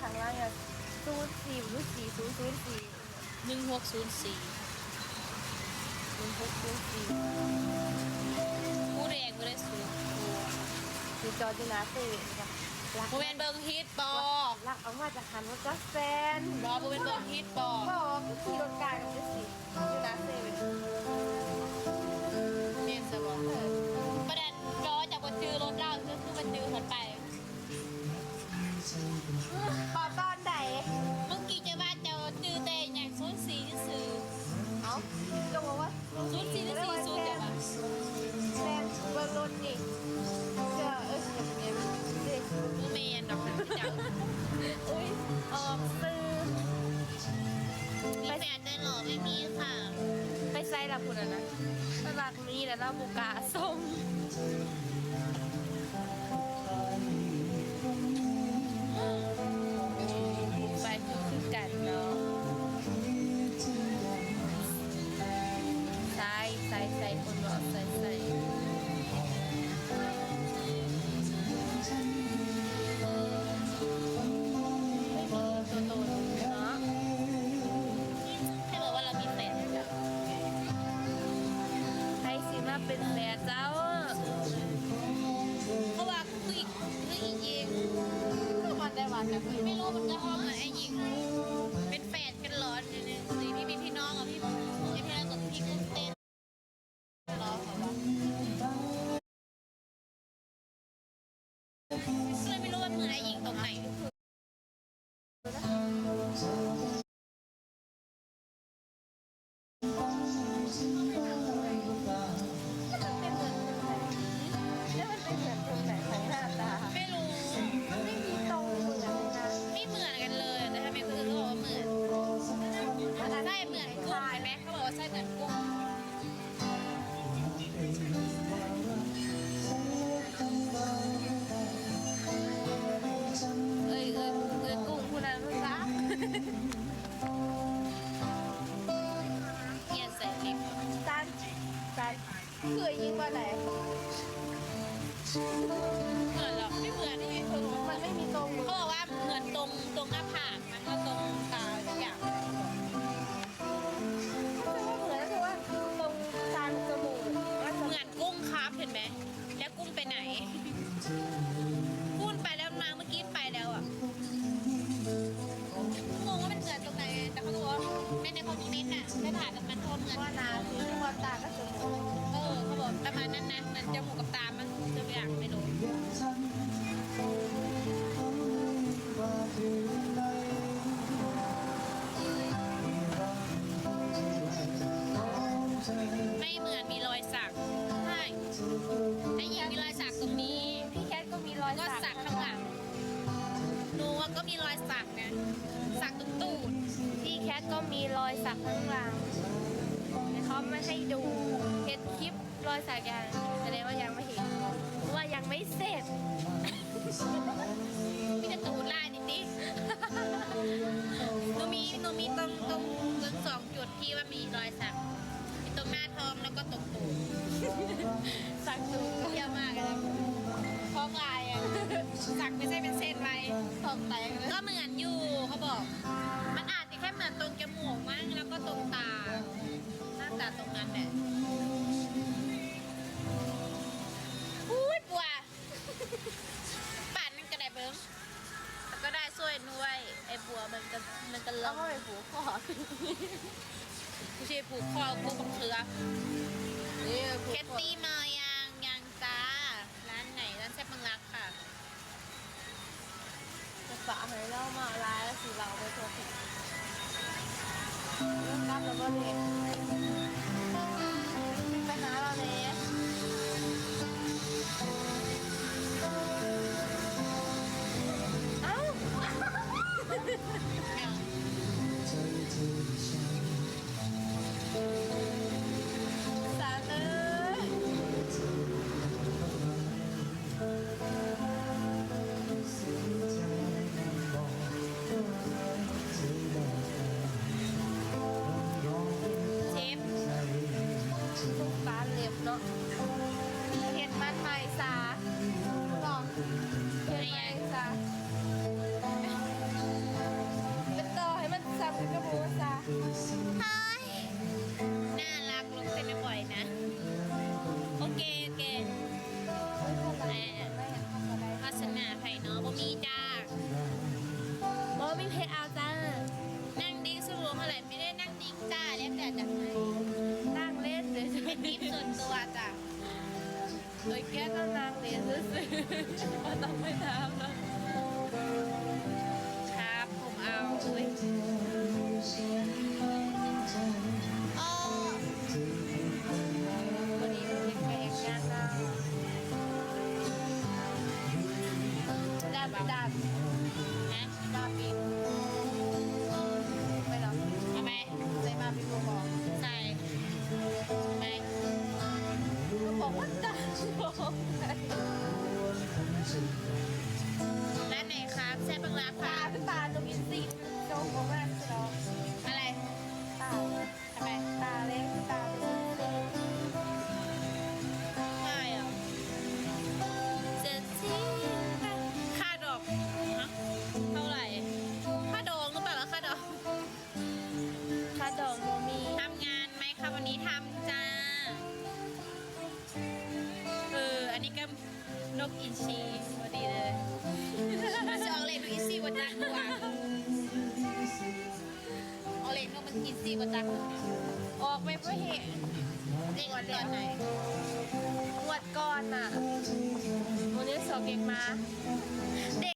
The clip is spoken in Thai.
ข้างล่างเนี่ยศูนย์สี่หรือสี่ศูนย์ศูนย์สี่หนึ่งหกศูนย์สี่หนึ่งหกศูนย์สี่ผู้แดงไม่ได้สูงสีจอจูนาเซ่ค่ะโมเมนเบิงฮิตบอรักเอามาจากคันว่าก็แซนรอโมเมนเบิงฮิตบอบอกขี่รถกลางกันสิจูนาเซ่ แฟนได้หรอไม่มีค่ะไม่ใช่ละคุณนะรักมีแล้วเบุกาส้ม 我也不知道。 해야 됩니다. รอยสักข้างหลังเขาไม่ให้ดูเห็นคลิปรอยสักอย่างแสดงว่ายังไม่เห็นว่ายังไม่เสร็จพี่จะตูนล่านิดนิดหนูมีหนูมีตรงตรงตรงสองจุดที่ว่ามีรอยสักมีตรงหน้าท้องแล้วก็ตรงตูดสักตูดเยอะมากเลยท้องลายอะสักไม่ใช่เป็นเส้นไว้ตกแต่งก็เหมือนอยู่เขาบอก บัวมันจะมันจะลแล้วงก็ไปผูกคอกูชีผูกคอกูกับเครือกเคทตี้มายางยางจ้า ร้านไหน ร้านแซ่บมังลักค่ะ จะฝากให้เล่ามาลายแล้วสีเหลาไปตัวผิดเริ่มรับแล้วก็เด็ก ก็ต้องไปตามนะครับผมเอาอ้ยโอ้นี้นะดับดับ และในครับแซ่บบังลาค่ะ กอินชีพอดีเลยมันจะออกเลยนกอินทรีวัจักกว่าออกเลนกมันอินทรีวัจักออกไปเพื่อเหตุเด็กตอนไหนงวดก่อนน่ะวันนี้สอบเด็กมาเด็ก